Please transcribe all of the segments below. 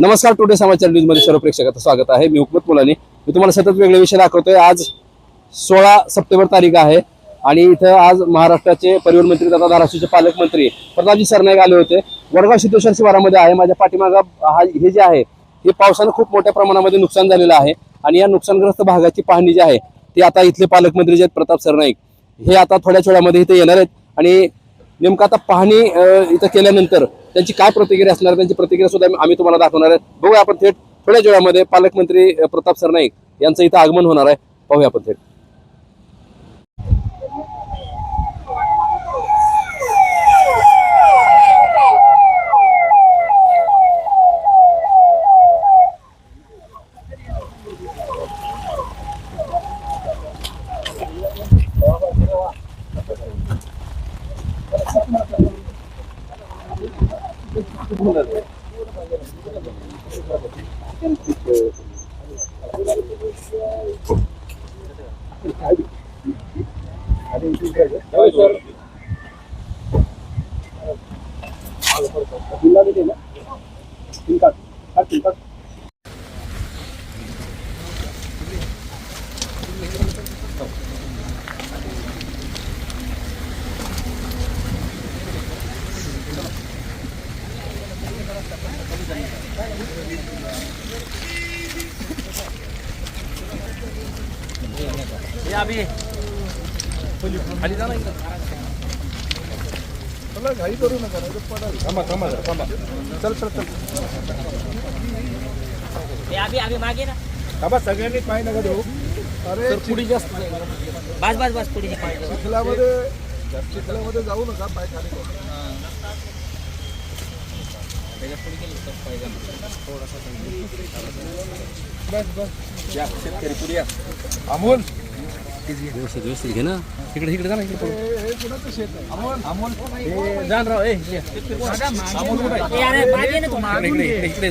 नमस्कार टुडे समाचार न्यूजमध्ये सर्व प्रेक्षकाचं स्वागत आहे. मी हुकमत मुलानी. मी तुम्हाला सतत वेगळे विषय दाखवतोय. आज सोळा सप्टेंबर तारीख आहे आणि इथं आज महाराष्ट्राचे परिवहन मंत्री तथा धाराशिवचे पालकमंत्री प्रतापजी सरनाईक आले होते. वडगाव सिद्धेश्वर शिवारामध्ये आहे. माझ्या पाठीमागा हा हे जे आहे हे पावसानं खूप मोठ्या प्रमाणामध्ये नुकसान झालेलं आहे आणि या नुकसानग्रस्त भागाची पाहणी जी आहे ती आता इथले पालकमंत्री जे आहेत प्रताप सरनाईक हे आता थोड्याच वेळामध्ये इथे येणार आहेत आणि नेमकं आता पाहणी इथं केल्यानंतर त्यांची काय प्रतिक्रिया असणार? त्यांची प्रतिक्रिया सुद्धा आम्ही तुम्हाला दाखवणार आहे. बघूया आपण थेट थोड्याच वेळामध्ये पालकमंत्री प्रताप सरनाईक यांचं इथं आगमन होणार आहे. पाहूया आपण थेट. జిల్లా ఇంకా ఇంకా हे आम्ही आम्ही मागे ना। बाबा सगळ्यांनी पाय नका देऊ अरे पुढे जास्त बस बस बस पुढे पाहिजे चिखलामध्ये चिखलामध्ये जाऊ नका पाय खाली करू. अमोल. व्यवस्थित व्यवस्थित घे ना इकडे इकडे जा ना इकडे कुणाचं शेत आहे अमोल अमोल जानराव ए ए, अरे मागे ना तू मागे. इकडे इकडे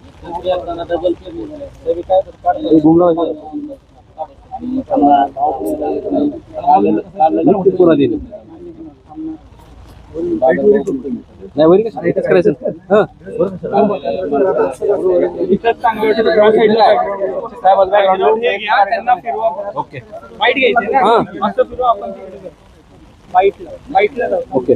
नाही वरी कसं इथंच करायचं हं. ओके हाँ ओके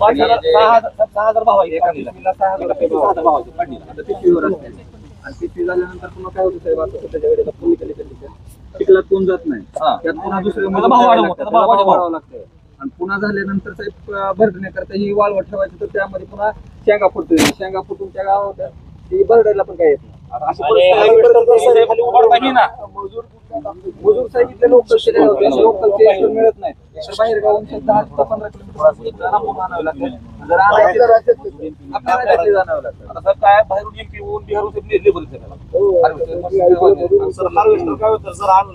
पाच हजार सहा हजार सहा हजार भाव आहे एका पिशवीला सहा हजार रुपये सहा हजार भाव आहे काढणीला. आता पिशवीवर असते. आणि झाल्यानंतर पुन्हा काय होतं साहेब? आता सध्याच्या वेळेला पिकला कोण जात नाही. त्यात पुन्हा दुसरे भाव वाढवून वाढवावं लागतं. आणि पुन्हा झाल्यानंतर साहेब अं, ही वाळवट ठेवायची तर त्यामध्ये पुन्हा शेंगा फुटतोय शेंगा फुटून त्या गावात ती भरडायला पण काय येत नाही. आता अशी परिस्थिती आहे. मजूर मजूर साहेब इथले लोकलचे एकतर मिळत तर सर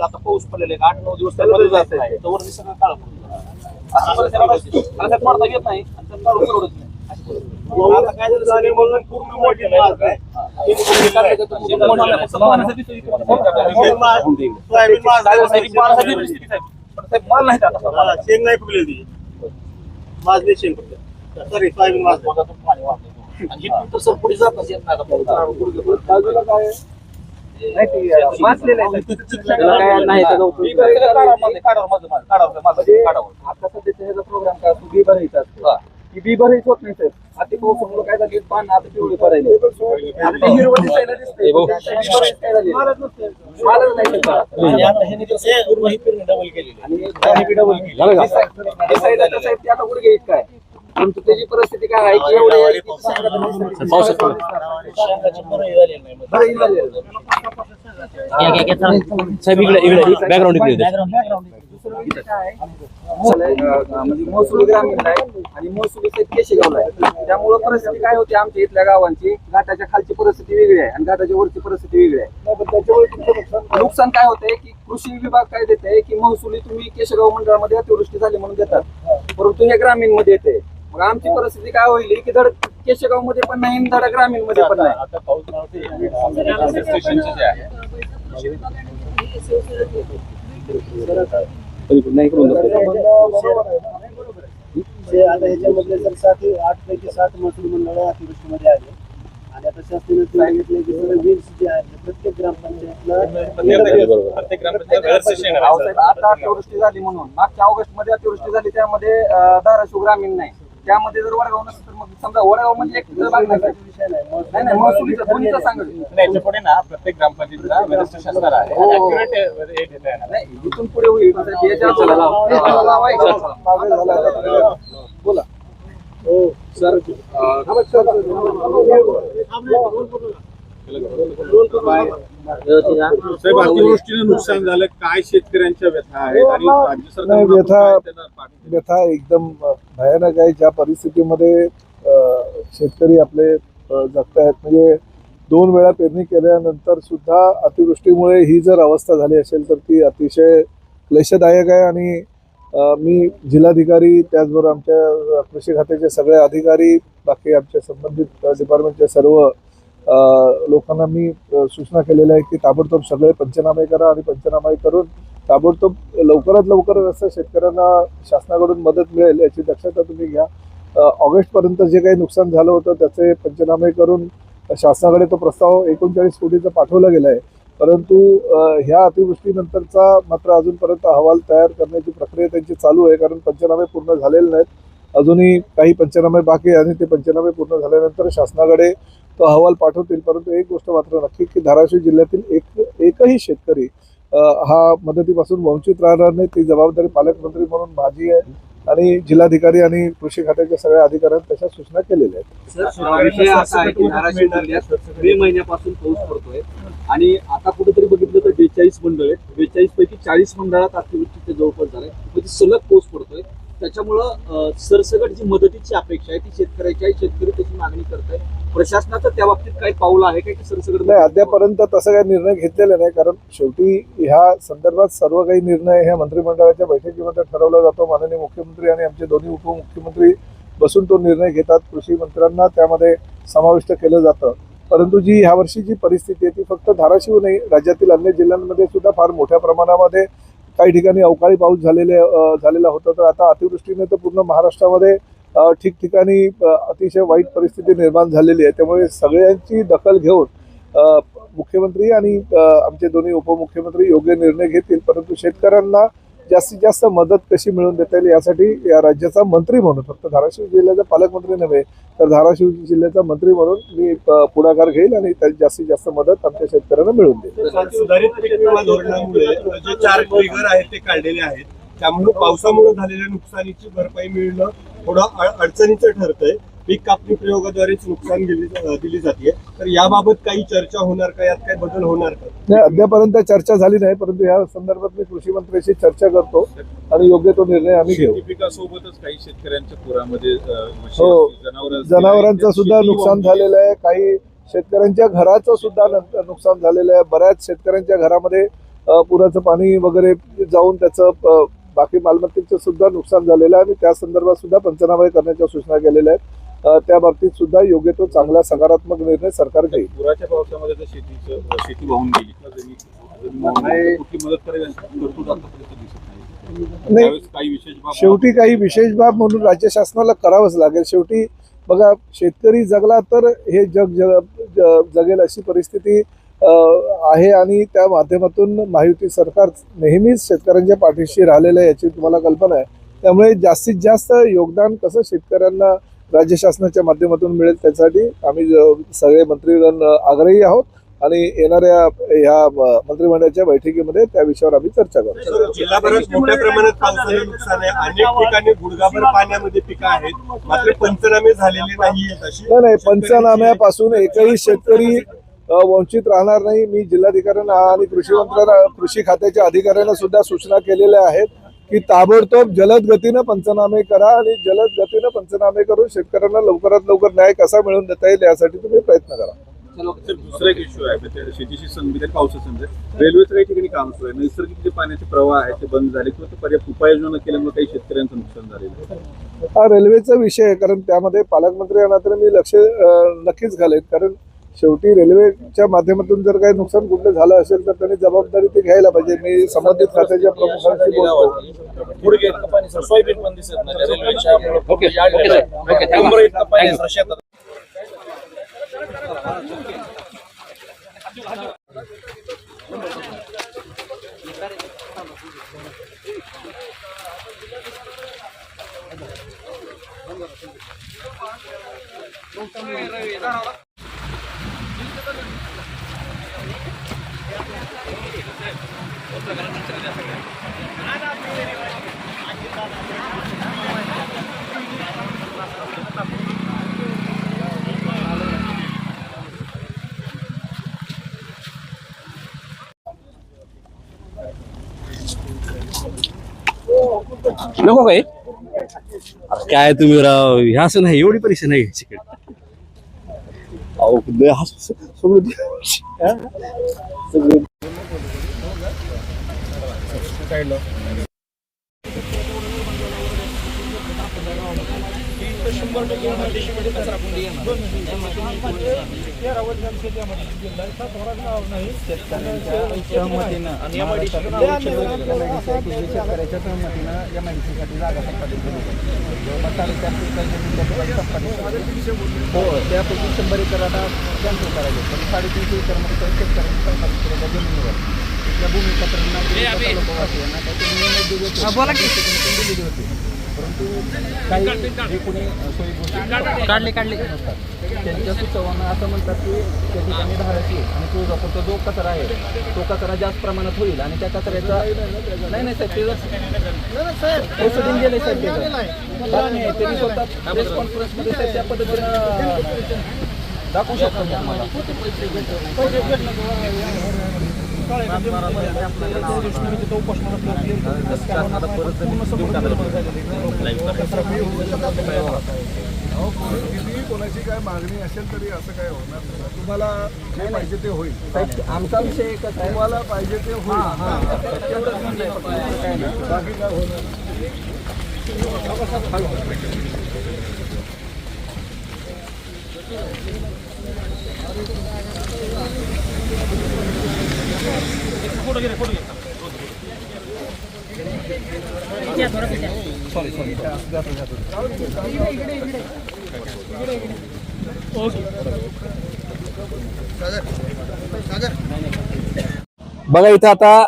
आता पाऊस पडलेला आहे आठ नऊ दिवस त्यामध्ये सगळं काळ असं परिस्थिती नाही नाही झाले म्हणून पूर्ण मोठी माल. हे माल माल. पण साहेब, माल नाही आता. हा, शेंग नाही फुगलेली ती माजली शेंग फक्त सॉरी सोयाबीन माजली आणि इथून तर सर पुढे जातच येत नाही आता पाऊस. बाजूला काय आहे? नाही ते, आहे. त्याला काय नाही त्याचा उपयोग. म्हणजे आता सध्याचा ह्याचा प्रोग्राम काय असतो बी भरायचा असतो ती बी भरायच होत नाही साहेब आता पावसामुळे काय झाली? पान आता पिवळे भरायले आता ते हिरवं दिसायला भाऊ. काय झाले? नाही. आणि आता पूर्ण ही पेरणी डबल आणि डबल केली. दिसायला- ते आता गुडघे इतकं आहे परंतु त्याची परिस्थिती काय आहे की एवढे हे. साहेब इकडे इकडे. बॅकग्राऊंड म्हणजे आहे? महसुली ग्रामीण आहे आणि महसुली केशेगावला आहे त्यामुळं परिस्थिती काय होती आमच्या इथल्या गावांची घाटाच्या खालची परिस्थिती वेगळी आहे आणि घाटाच्या वरची परिस्थिती वेगळी आहे नुकसान काय होतंय की कृषी विभाग काय देते की महसुली तुम्ही केशेगाव मंडळामध्ये अतिवृष्टी झाली म्हणून देतात परंतु हे ग्रामीणमध्ये येते मग आमची परिस्थिती काय होईल की धड केशेगावमध्ये पण नाही आणि धड ग्रामीणमध्ये पण नाही जे पण नाही करून दाखवा. ते आता ह्याच्यामधले जर सात आठ पैकी सात महसूल मंडळ अतिवृष्टीमध्ये आले आणि आता शासनाने सांगितलं की सगळं वीज जे आहे ते प्रत्येक ग्रामपंचायतला ग्रामपंचायत अतिवृष्टी झाली म्हणून मागच्या ऑगस्टमध्ये अतिवृष्टी झाली त्यामध्ये धाराशिव ग्रामीण नाही त्यामध्ये जर वडगाव नसेल तर मग समजा वडगाव म्हणजे एक भाग नाही विषय नाही नाही नाही महसुलीचं दोन्हीचं सांगत नाही, याच्यापुढे ना प्रत्येक ग्रामपंचायतीला आहे हो. Accurate, अं, हे येणार. नाही इथून पुढे होईल साहेब, याच्या लावायचं. बोला हो सर साहेब अतिवृष्टीने नुकसान झालं. काय शेतकऱ्यांच्या व्यथा आहेत आणि राज्य नाही, सरकार व्यथा- व्यथा एकदम भयानक आहे. ज्या परिस्थितीमध्ये शेतकरी आपले जगतायत. म्हणजे दोन वेळा पेरणी केल्यानंतर सुद्धा अतिवृष्टीमुळे ही जर अवस्था झाली असेल तर ती अतिशय क्लेशदायक आहे. आणि मी जिल्हाधिकारी त्याचबरोबर आमच्या कृषी खात्याचे सगळे अधिकारी बाकी आमच्या संबंधित डिपार्टमेंटचे सर्व लोकांना मी सूचना केलेल्या आहे की ताबडतोब सगळे पंचनामे करा आणि पंचनामे करून ताबडतोब लवकरात लवकर असं शेतकऱ्यांना शासनाकडून मदत मिळेल याची दक्षता तुम्ही घ्या. ऑगस्टपर्यंत जे काही नुकसान झालं होतं त्याचे पंचनामे करून शासनाकडे तो प्रस्ताव एकोणचाळीस कोटीचा पाठवला गेला आहे परंतु ह्या अतिवृष्टीनंतरचा मात्र अजूनपर्यंत अहवाल तयार करण्याची प्रक्रिया त्यांची चालू आहे कारण पंचनामे पूर्ण झालेले नाहीत. अजूनही काही पंचनामे बाकी आहे आणि ते पंचनामे पूर्ण झाल्यानंतर शासनाकडे तो अहवाल पाठवतील परंतु एक गोष्ट मात्र नक्की की धाराशिव जिल्ह्यातील एक एकही शेतकरी हा मदतीपासून वंचित राहणार नाही ती जबाबदारी पालकमंत्री म्हणून माझी आहे आणि जिल्हाधिकारी आणि कृषी खात्याच्या सगळ्या अधिकाऱ्यांनी तशा सूचना केलेल्या आहेत. आहे मे महिन्यापासून पाऊस पडतोय आणि आता कुठेतरी बघितलं तर बेचाळीस मंडळ आहेत. बेचाळीस पैकी चाळीस मंडळात अतिवृष्टीच्या जवळपास झालंय म्हणजे सलग पाऊस पडतोय. त्याच्यामुळं सरसगट जी मदतीची अपेक्षा आहे ती शेतकऱ्याची आहे शेतकरी त्याची मागणी करत आहे प्रशासनाचं त्या बाबतीत काही पाऊल आहे का? की सरसगट नाही अद्यापर्यंत तसं काही निर्णय घेतलेला नाही कारण शेवटी ह्या संदर्भात सर्व काही निर्णय ह्या मंत्रिमंडळाच्या बैठकीमध्ये ठरवला जातो. माननीय मुख्यमंत्री आणि आमचे दोन्ही उपमुख्यमंत्री बसून तो निर्णय घेतात. कृषी मंत्र्यांना त्यामध्ये समाविष्ट केलं जातं. परंतु जी ह्या वर्षी जी परिस्थिती आहे ती फक्त धाराशिव नाही राज्यातील अन्य जिल्ह्यांमध्ये सुद्धा फार मोठ्या प्रमाणामध्ये काही ठिकाणी अवकाळी पाऊस झालेले झालेला होता. तर आता अतिवृष्टीने तर पूर्ण महाराष्ट्रामध्ये ठिकठिकाणी अतिशय वाईट परिस्थिती निर्माण झालेली आहे. त्यामुळे सगळ्यांची दखल घेऊन मुख्यमंत्री आणि आमचे दोन्ही उपमुख्यमंत्री योग्य निर्णय घेतील. परंतु शेतकऱ्यांना जास्तीत जास्त मदत कशी मिळवून देता येईल यासाठी या राज्याचा मंत्री म्हणून फक्त धाराशिव जिल्ह्याचा पालकमंत्री नव्हे तर धाराशिव जिल्ह्याचा मंत्री म्हणून मी पुढाकार घेईल आणि त्याची जास्तीत जास्त मदत आमच्या शेतकऱ्यांना मिळवून देईल. सुधारित धोरणामुळे जे चार ट्रिगर आहेत ते काढलेले आहेत त्यामुळे पावसामुळे झालेल्या नुकसानीची भरपाई मिळणं थोडं अडचणीचं ठरतंय. पीक कापणी प्रयोगाद्वारेच नुकसान दिली जाते तर याबाबत काही चर्चा होणार का? यात काही बदल होणार का? नाही अद्यापर्यंत चर्चा झाली नाही परंतु या संदर्भात मी कृषी मंत्र्याशी चर्चा करतो आणि योग्य तो निर्णय आम्ही घेऊ. पिकासोबतच काही शेतकऱ्यांच्या पुरामध्ये हो. जनावरांचं सुद्धा नुकसान झालेलं आहे. काही शेतकऱ्यांच्या घराचं सुद्धा न- नुकसान झालेलं आहे. बऱ्याच शेतकऱ्यांच्या घरामध्ये पुराचं पाणी वगैरे जाऊन त्याचं बाकी मालमत्तेचं सुद्धा नुकसान झालेलं आहे आणि त्या संदर्भात सुद्धा पंचनामे करण्याच्या सूचना केलेल्या आहेत. त्या बाबतीत सुद्धा योग्य तो चांगला सकारात्मक निर्णय सरकार घेईल. पुराच्या पावसामध्ये शेतीचं शेती वाहून गेली. कुठली मदत करायची नाही. शेवटी काही विशेष बाब म्हणून राज्य शासनाला करावंच लागेल. शेवटी बघा शेतकरी जगला तर हे जग जग जगेल अशी परिस्थिती आहे आणि त्या माध्यमातून महायुती सरकार नेहमीच शेतकऱ्यांच्या पाठीशी राहिलेलं आहे याची तुम्हाला कल्पना आहे. त्यामुळे जास्तीत जास्त योगदान कसं शेतकऱ्यांना राज्य शासनाच्या माध्यमातून मिळेल त्यासाठी आम्ही सगळे मंत्रीगण आग्रही आहोत आणि येणाऱ्या ह्या मंत्रिमंडळाच्या बैठकीमध्ये त्या विषयावर आम्ही चर्चा करू. जिल्हाभरात मोठ्या प्रमाणात पावसाचं नुकसान आहे. अनेक ठिकाणी गुडघाभर पाण्यामध्ये पिकं आहेत. मात्र पंचनामे झालेले नाही नाही पंचनाम्यापासून एकही शेतकरी वंचित राहणार नाही. मी जिल्हाधिकाऱ्यांना आणि कृषी मंत्र्यांना कृषी खात्याच्या अधिकाऱ्यांना सुद्धा सूचना केलेल्या आहेत. की ताबडतोब जलद गतीनं पंचनामे करा आणि जलद गतीनं पंचनामे करून शेतकऱ्यांना लवकरात लवकर न्याय कसा मिळवून देता येईल यासाठी तुम्ही प्रयत्न करा. सर, दुसरा एक इश्यू आहे म्हणजे शेतीशी संबंधित आणि पावसाशी संबंधित रेल्वेचं काही ठिकाणी काम सुरू आहे. नैसर्गिक जे पाण्याचे प्रवाह आहेत ते बंद झाले किंवा ते पर्याय उपाययोजना केल्यामुळे काही शेतकऱ्यांचं नुकसान झालेलं आहे. हा रेल्वेचा विषय आहे कारण त्यामध्ये पालकमंत्री यांना तर मी लक्ष नक्कीच घालेन कारण शेवटी रेल्वेच्या माध्यमातून जर काही नुकसान कुठलं झालं असेल तर त्यांनी जबाबदारी ती घ्यायला पाहिजे. मी संबंधित खात्याच्या प्रमुखांशी बोलतो. नको काय काय तुम्ही राव हे असं नाही एवढी परीक्षा नाही घ्यायची लय हस- सगळं दे- सगळं हो त्यापैकी शंभर एकर आता कॅन्सल करायचे. पण साडेतीनशे एकरमध्ये काही शेतकऱ्यांनी केलेल्या जमिनीवर. तिथल्या भूमिपत्रांना दिले होते. दिलेली होती. परंतु काही जे कोणी सोयी गोष्टी काढले काढले. त्यांच्या सुचवानं असं म्हणतात की त्या ठिकाणी धाराशी आणि तुळजापूरचा जो कचरा आहे तो कचरा जास्त प्रमाणात होईल आणि त्या कचऱ्याचा नाही नाही साहेब ते प्रोसिडिंग गेले साहेब. त्यांनी स्वतः प्रेस कॉन्फरन्समध्ये साहेब त्या पद्धतीनं दाखवू शकतो आम्हाला कितीही कोणाची काय मागणी असेल तरी असं काय होणार. तुम्हाला जे पाहिजे ते होईल. आमचा विषय एकच तुम्हाला पाहिजे ते होईल. फक्त. काय नाही. बघा इथं आता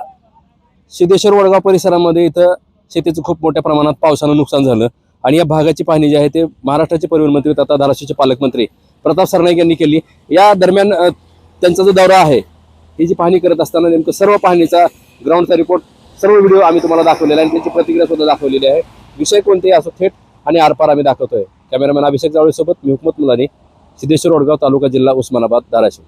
सिद्धेश्वर वडगाव परिसरामध्ये इथं शेतीचं खूप मोठ्या प्रमाणात पावसानं नुकसान झालं. आणि या भागाची पाहणी जी आहे ते महाराष्ट्राचे परिवहन मंत्री तथा धाराशिवचे पालकमंत्री प्रताप सरनाईक यांनी केली. या दरम्यान त्यांचा जो दौरा आहे ही जी पाहणी करत असताना नेमकं सर्व पाहणीचा ग्राउंडचा रिपोर्ट सर्व व्हिडिओ आम्ही तुम्हाला दाखवलेला आहे आणि त्याची प्रतिक्रिया सुद्धा दाखवलेली आहे. विषय कोणतेही असो थेट आणि आरपार आम्ही दाखवतोय. कॅमेरामॅन अभिषेक जावळेसोबत मी हुकमत मुलानी सिद्धेश्वर वडगाव तालुका जिल्हा उस्मानाबाद धाराशिव.